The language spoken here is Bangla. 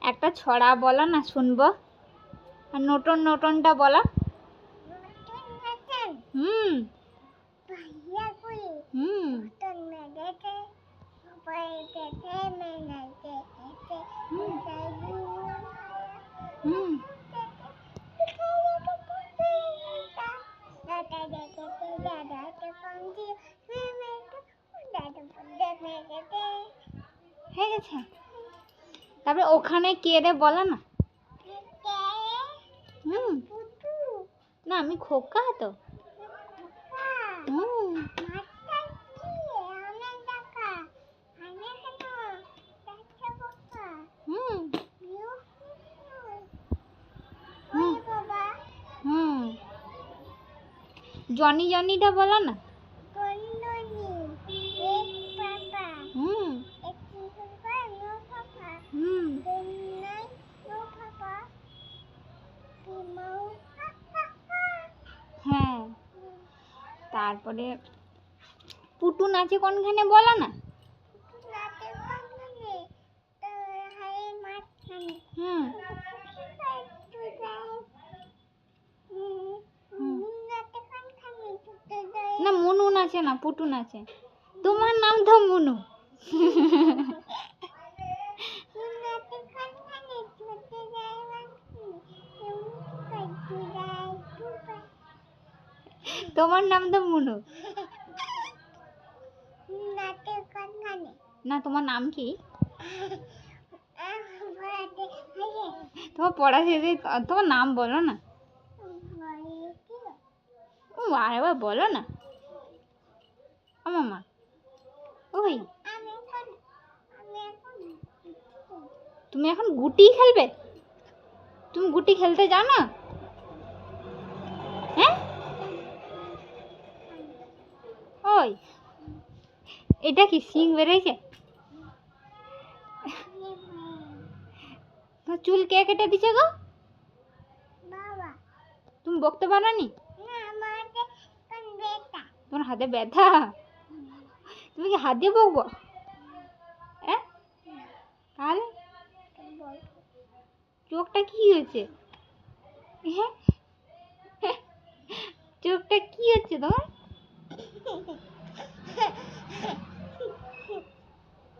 একটা ছড়া বলো না শুনব। আর নটন নটনটা বলো। হুম। হুম। হুম। হয়ে গেছে? তারপরে ওখানে কে রে বলো না? হুম। না, আমি খোকা তো। হুম। জনি জনিটা বলো না? হ্যাঁ তারপরে পুটু নাচে কোনখানে বলো না? না, মুনু নাচে না, পুটু নাচে। তোমার নাম তো মুনু। তোমার নাম তো মুনু। না, তোমার নাম কি? তোমার পড়া শেষে তোমার নাম বলো না। ও আরেবার বলো না। ও মামা ওই। তুমি এখন গুটি খেলবে? তুমি গুটি খেলতে জানো? হ্যাঁ? ওই এটা কি সিং তোমার চুল কে কেটে দিছে গো? তুমি বকতে পারো নি? তোমার হাতে ব্যথা? তুমি কি হাত দিয়ে বকবো? হ্যাঁ তাহলে চোখটা কি হয়েছে? হ্যাঁ চোখটা কি হচ্ছে তোমার?